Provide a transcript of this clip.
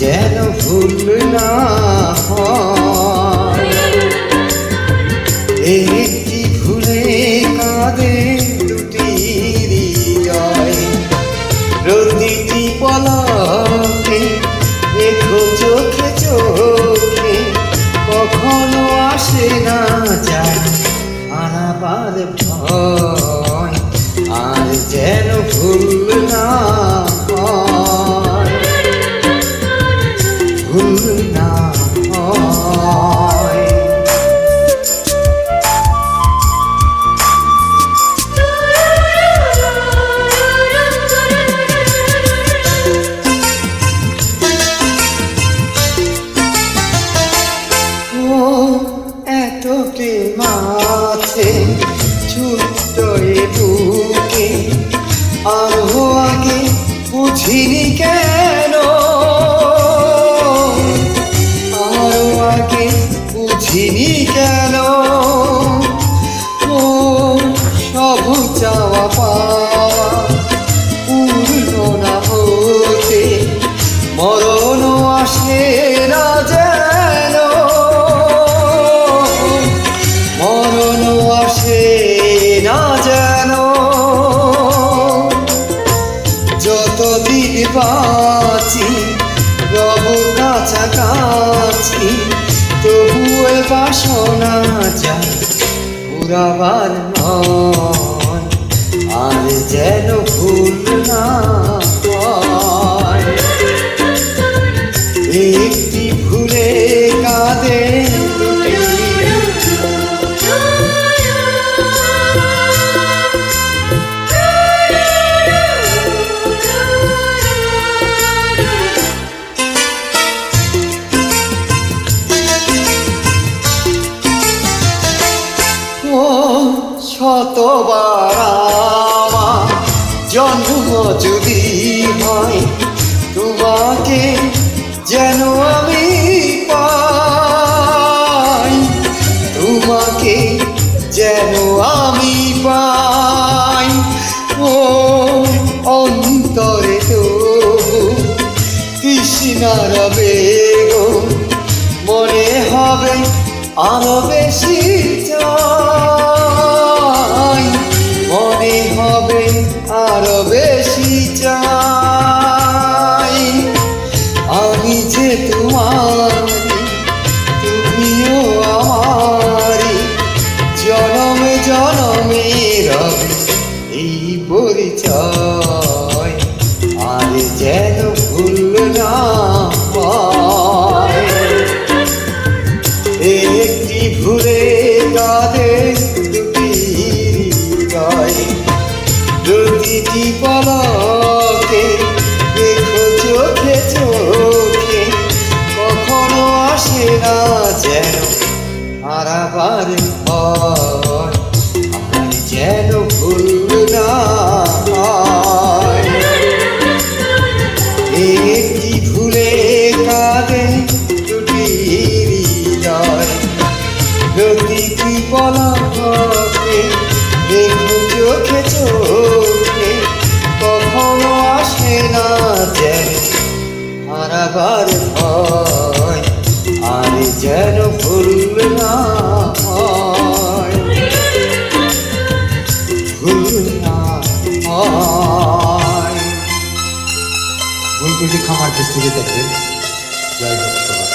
যেন ভুল না একটি ভুলে কাঁদে দুটি হৃদয়। প্রতিটি পলকে রেখো চোখে চোখে, কখনো আসে না যায় আনাবার ভয়। আর যেন ভুল প্রেম আছে। যতদিন বাঁচি রব কাছাকাছি এ বাসনা যায় পুরাবার নয় আর যেন ভুল না শতবার আমার জন্ম যদি হয়, তোমাকে যেন আমি পাই। তোমাকে যেন আমি পাই। ও অন্তরে তো কৃষ্ণার বেগ মনে হবে আরও বেশি আমি যে তোমার তুমিও আমারি জনমে জনমের এই পরিচয়। আর যেন ভুল না প্রতিটি পলকে দেখো চোখে চোখে, কখনো আসে না যেন হারাবার ভয়, আর যেন ভুল না ভুল না ভুল ত্রুটি ক্ষমার দৃষ্টিতে দেখবেন জয় সবার